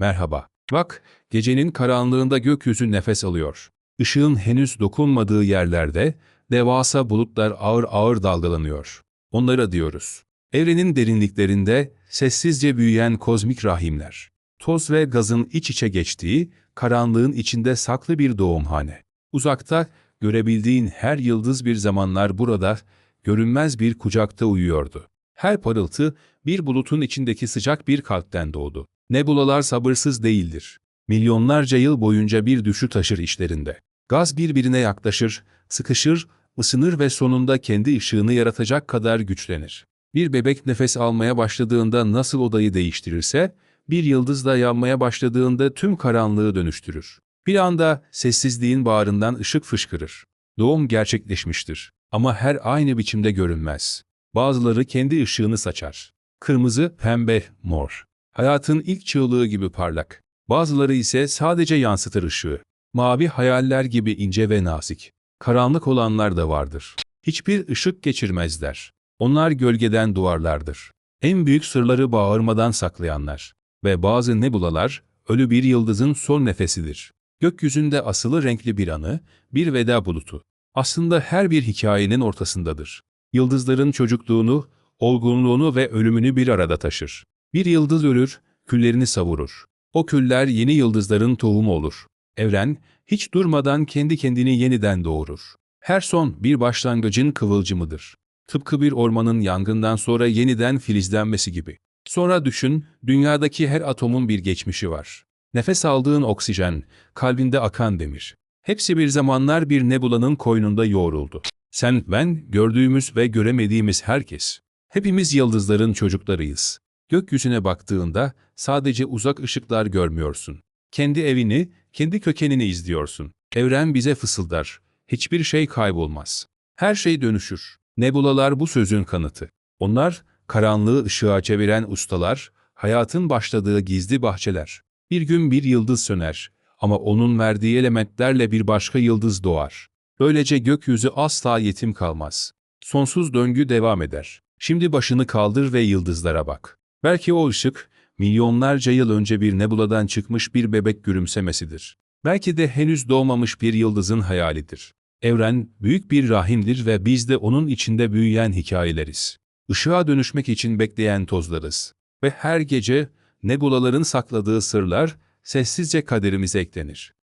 Merhaba. Bak, gecenin karanlığında gökyüzü nefes alıyor. Işığın henüz dokunmadığı yerlerde devasa bulutlar ağır ağır dalgalanıyor. Onlara diyoruz. Evrenin derinliklerinde sessizce büyüyen kozmik rahimler. Toz ve gazın iç içe geçtiği, karanlığın içinde saklı bir doğumhane. Uzakta görebildiğin her yıldız bir zamanlar burada, görünmez bir kucakta uyuyordu. Her parıltı bir bulutun içindeki sıcak bir kalpten doğdu. Nebulalar sabırsız değildir. Milyonlarca yıl boyunca bir düşü taşır işlerinde. Gaz birbirine yaklaşır, sıkışır, ısınır ve sonunda kendi ışığını yaratacak kadar güçlenir. Bir bebek nefes almaya başladığında nasıl odayı değiştirirse, bir yıldız da yanmaya başladığında tüm karanlığı dönüştürür. Bir anda sessizliğin bağrından ışık fışkırır. Doğum gerçekleşmiştir. Ama her aynı biçimde görünmez. Bazıları kendi ışığını saçar. Kırmızı, pembe, mor. Hayatın ilk çığlığı gibi parlak. Bazıları ise sadece yansıtır ışığı. Mavi hayaller gibi ince ve nazik. Karanlık olanlar da vardır. Hiçbir ışık geçirmezler. Onlar gölgeden duvarlardır. En büyük sırları bağırmadan saklayanlar. Ve bazı nebulalar, ölü bir yıldızın son nefesidir. Gökyüzünde asılı renkli bir anı, bir veda bulutu. Aslında her bir hikayenin ortasındadır. Yıldızların çocukluğunu, olgunluğunu ve ölümünü bir arada taşır. Bir yıldız ölür, küllerini savurur. O küller yeni yıldızların tohumu olur. Evren, hiç durmadan kendi kendini yeniden doğurur. Her son bir başlangıcın kıvılcımıdır. Tıpkı bir ormanın yangından sonra yeniden filizlenmesi gibi. Sonra düşün, dünyadaki her atomun bir geçmişi var. Nefes aldığın oksijen, kalbinde akan demir. Hepsi bir zamanlar bir nebulanın koynunda yoğruldu. Sen, ben, gördüğümüz ve göremediğimiz herkes. Hepimiz yıldızların çocuklarıyız. Gökyüzüne baktığında sadece uzak ışıklar görmüyorsun. Kendi evini, kendi kökenini izliyorsun. Evren bize fısıldar. Hiçbir şey kaybolmaz. Her şey dönüşür. Nebulalar bu sözün kanıtı. Onlar, karanlığı ışığa çeviren ustalar, hayatın başladığı gizli bahçeler. Bir gün bir yıldız söner ama onun verdiği elementlerle bir başka yıldız doğar. Böylece gökyüzü asla yetim kalmaz. Sonsuz döngü devam eder. Şimdi başını kaldır ve yıldızlara bak. Belki o ışık, milyonlarca yıl önce bir nebuladan çıkmış bir bebek gülümsemesidir. Belki de henüz doğmamış bir yıldızın hayalidir. Evren, büyük bir rahimdir ve biz de onun içinde büyüyen hikayeleriz. Işığa dönüşmek için bekleyen tozlarız. Ve her gece, nebulaların sakladığı sırlar, sessizce kaderimize eklenir.